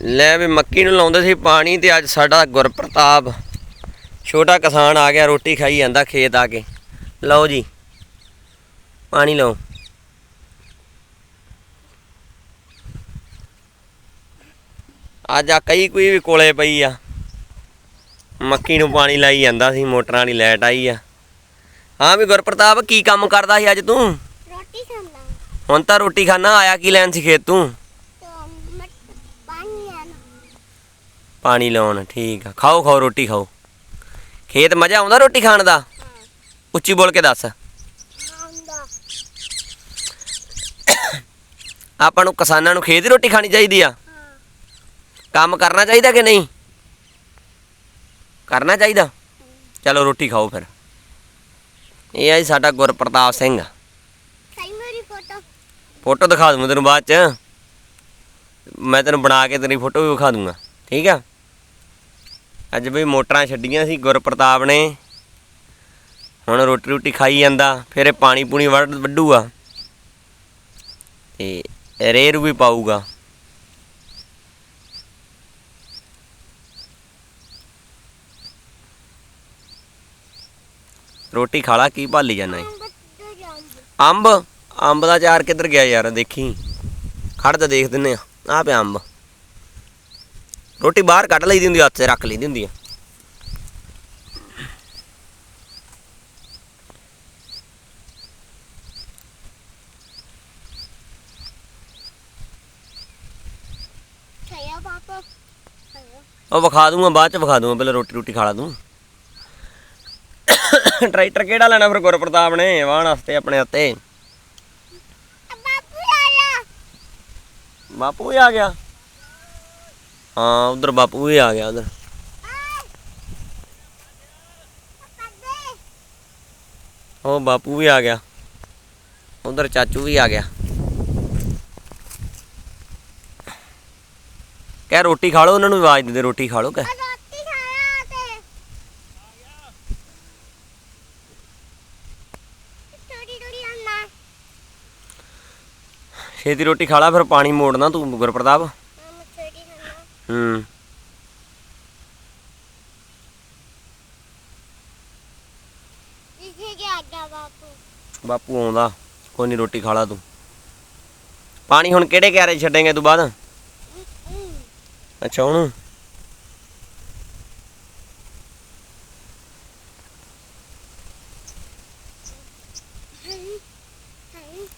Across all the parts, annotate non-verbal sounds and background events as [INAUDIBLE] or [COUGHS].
ਲੈ ਵੀ ਮੱਕੀ ਨੂੰ ਲਾਉਂਦੇ ਸੀ ਪਾਣੀ ਤੇ ਅੱਜ ਸਾਡਾ ਗੁਰਪ੍ਰਤਾਪ ਛੋਟਾ ਕਿਸਾਨ ਆ ਗਿਆ ਰੋਟੀ ਖਾਈ ਜਾਂਦਾ ਖੇਤ ਆ ਕੇ। ਲਓ ਜੀ ਪਾਣੀ ਲਓ। ਅੱਜ ਆ ਕਈ ਕੋਈ ਵੀ ਕੋਲੇ ਪਈ ਆ ਮੱਕੀ ਨੂੰ ਪਾਣੀ ਲਾਈ ਜਾਂਦਾ ਸੀ ਮੋਟਰਾਂ ਵਾਲੀ ਲਾਈਟ ਆਈ ਆ। ਹਾਂ ਵੀ ਗੁਰਪ੍ਰਤਾਪ ਕੀ ਕੰਮ ਕਰਦਾ ਸੀ ਅੱਜ ਤੂੰ? ਰੋਟੀ ਖਾਣਾ ਹੁਣ ਤਾਂ ਰੋਟੀ ਖਾਣਾ ਆਇਆ ਕੀ ਲੈਣ ਸੀ ਖੇਤ ਤੂੰ ਤਾਂ? ਪਾਣੀ ਲਾਉਣ ਠੀਕ ਆ। ਖਾਓ ਖਾਓ ਰੋਟੀ ਖਾਓ। ਖੇਤ ਮਜ਼ਾ ਆਉਂਦਾ ਰੋਟੀ ਖਾਣ ਦਾ? ਉੱਚੀ ਬੋਲ ਕੇ ਦੱਸ। ਆਪਾਂ ਨੂੰ ਕਿਸਾਨਾਂ ਨੂੰ ਖੇਤ ਦੀ ਰੋਟੀ ਖਾਣੀ ਚਾਹੀਦੀ ਆ? ਕੰਮ ਕਰਨਾ ਚਾਹੀਦਾ ਕਿ ਨਹੀਂ? ਕਰਨਾ ਚਾਹੀਦਾ? ਚਲੋ ਰੋਟੀ ਖਾਓ ਫਿਰ। ਇਹ ਆ ਜੀ ਸਾਡਾ ਗੁਰਪ੍ਰਤਾਪ ਸਿੰਘ। ਸਹੀ ਮੇਰੀ ਫੋਟੋ। ਫੋਟੋ ਦਿਖਾ ਦੂੰਗਾ ਤੈਨੂੰ ਬਾਅਦ ਚ। ਮੈਂ ਤੈਨੂੰ ਬਣਾ ਕੇ ਤੇਰੀ ਫੋਟੋ ਵੀ ਵਿਖਾ ਦੂੰਗਾ। ਠੀਕ ਆ? ਅੱਜ ਵੀ ਮੋਟਰਾਂ ਛੱਡੀਆਂ ਸੀ, ਗੁਰਪ੍ਰਤਾਪ ਨੇ। ਹੁਣ ਰੋਟੀ ਰੋਟੀ ਖਾਈ ਜਾਂਦਾ, ਫਿਰ ਇਹ ਪਾਣੀ ਪੂਣੀ ਵੱਢ, ਵੱਢੂਗਾ। ਤੇ ਰੇਰ ਵੀ ਪਾਊਗਾ। ਰੋਟੀ ਖਾਲਾ ਕੀ ਭਾਲੀ ਜਾਣਾ ਏ? ਅੰਬ? ਅੰਬ ਦਾ ਚਾਰ ਕਿੱਧਰ ਗਿਆ ਯਾਰ, ਦੇਖੀ। ਖੜ ਤਾਂ ਦੇਖ ਦਿੰਨੇ ਆ। ਆ ਪਿਆ ਅੰਬ। ਰੋਟੀ ਬਾਹਰ ਕੱਢ ਲਈਦੀ ਹੁੰਦੀ ਆ, ਹੱਥ 'ਚ ਰੱਖ ਲਈਦੀ ਹੁੰਦੀ ਆ। ਖਾਇਆ ਪਾਪਾ? ਖਾਇਆ ਉਹ ਵਿਖਾ ਦੂੰਗਾ ਬਾਅਦ ਚ ਵਿਖਾ ਦੂੰਗਾ ਪਹਿਲਾਂ ਰੋਟੀ ਰੋਟੀ ਖਾ ਲਾ ਤੂੰ। ਟਰੈਕਟਰ ਕਿਹੜਾ ਲੈਣਾ ਫਿਰ ਗੁਰਪ੍ਰਤਾਪ ਨੇ ਵਾਹਣ ਵਾਸਤੇ ਆਪਣੇ ਹੱਤੇ ਬਾਪੂ ਆਇਆ। ਬਾਪੂ ਆ ਗਿਆ। ਹਾਂ, ਉਧਰ ਬਾਪੂ ਵੀ ਆ ਗਿਆ ਉਧਰ। ਉਹ ਬਾਪੂ ਵੀ ਆ ਗਿਆ। ਉਧਰ ਚਾਚੂ ਵੀ ਆ ਗਿਆ। ਕਹਿ ਰੋਟੀ ਖਾ ਲਓ, ਉਹਨਾਂ ਨੂੰ ਆਵਾਜ਼ ਦੇ ਦੇ, ਰੋਟੀ ਖਾ ਲਓ ਕਹਿ। ਛੇਤੀ ਰੋਟੀ ਖਾ ਲਾ, ਫਿਰ ਪਾਣੀ ਮੋੜਨਾ ਤੂੰ, ਗੁਰਪ੍ਰਤਾਪ। ਹੂੰ। ਜਿੱਥੇ ਗਿਆ ਗਿਆ ਬਾਪੂ? ਬਾਪੂ ਆਉਂਦਾ ਕੋਈ ਨਹੀਂ ਰੋਟੀ ਖਾ ਲਾ ਤੂੰ। ਪਾਣੀ ਹੁਣ ਕਿਹੜੇ ਕਿਆਰੇ ਛੱਡੇਂਗੇ ਤੂੰ ਬਾਅਦ? ਅੱਛਾ ਹੁਣ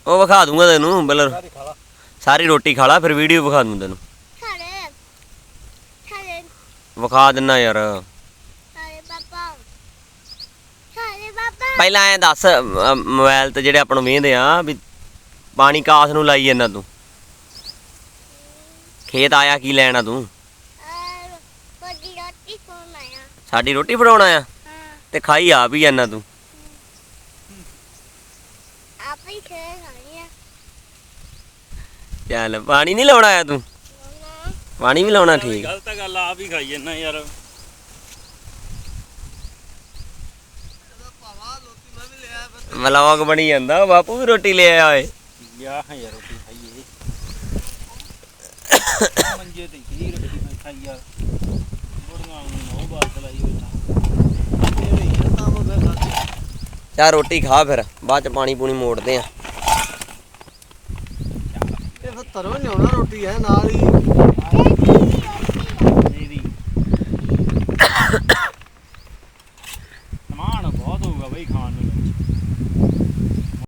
ਉਹ ਵਿਖਾ ਦੂੰਗਾ ਤੈਨੂੰ ਬਲਰ। ਸਾਰੀ ਰੋਟੀ ਖਾ ਲਾ ਫਿਰ ਵੀਡੀਓ ਵਿਖਾ ਦੂੰ ਤੈਨੂੰ। ਵਿਖਾ ਦਿੰਨਾ ਯਾਰ। ਖਾਲੇ ਪਾਪਾ। ਪਹਿਲਾਂ ਐ ਦੱਸ ਅਮ, ਮੋਬਾਈਲ ਤੇ ਜਿਹੜੇ ਆਪਾਂ ਨੂੰ ਵੇਂਦੇ ਆ ਵੀ ਪਾਣੀ ਕਾਸ ਨੂੰ ਲਾਈ ਜਾਂਦਾ ਤੂੰ। ਖੇਤ ਆਇਆ ਕੀ ਲੈਣਾ ਤੂੰ? ਕੋਦੀ ਰੋਟੀ ਕੋਣ ਆਇਆ। ਸਾਡੀ ਰੋਟੀ ਫੜਾਉਣਾ ਆ ਹਾਂ। ਤੇ ਖਾਈ ਆ ਵੀ ਜਾਂਦਾ ਤੂੰ। ਆਪੇ ਹੀ ਖੇ ਖਾਣੀ ਆ। ਚੱਲ ਪਾਣੀ ਨਹੀਂ ਲਾਉਣਾ ਆ ਤੂੰ? ਪਾਣੀ ਵੀ ਲਾਉਣਾ ਠੀਕ। ਗਲਤ ਗੱਲ ਆਪ ਹੀ ਖਾਈ ਜੰਨਾ ਯਾਰ। ਮਲੌਗ ਬਣੀ ਜਾਂਦਾ ਬਾਪੂ ਵੀ ਰੋਟੀ ਲੈ ਆਇਆ ਓਏ। ਗਿਆ ਹੈ ਯਾਰ ਰੋਟੀ ਖਾਈਏ। [COUGHS] ਮੰਜੇ ਤੇ ਕੀ ਰੋਟੀ ਮੈਂ ਖਾਈ ਯਾਰ ਬੁੜੀਆਂ ਨੂੰ ਨੋ ਬਾਤ ਲਾਈ ਬੈਠਾ ਚਾ ਰੋਟੀ ਖਾ ਫਿਰ ਬਾਅਦ ਚ ਪਾਣੀ ਪੂਣੀ ਮੋੜਦੇ ਆ। ਇਹ ਫਿਰ ਤਰੋਂ ਲਿਆਉਣਾ ਰੋਟੀ ਹੈ ਨਾਲ ਹੀ।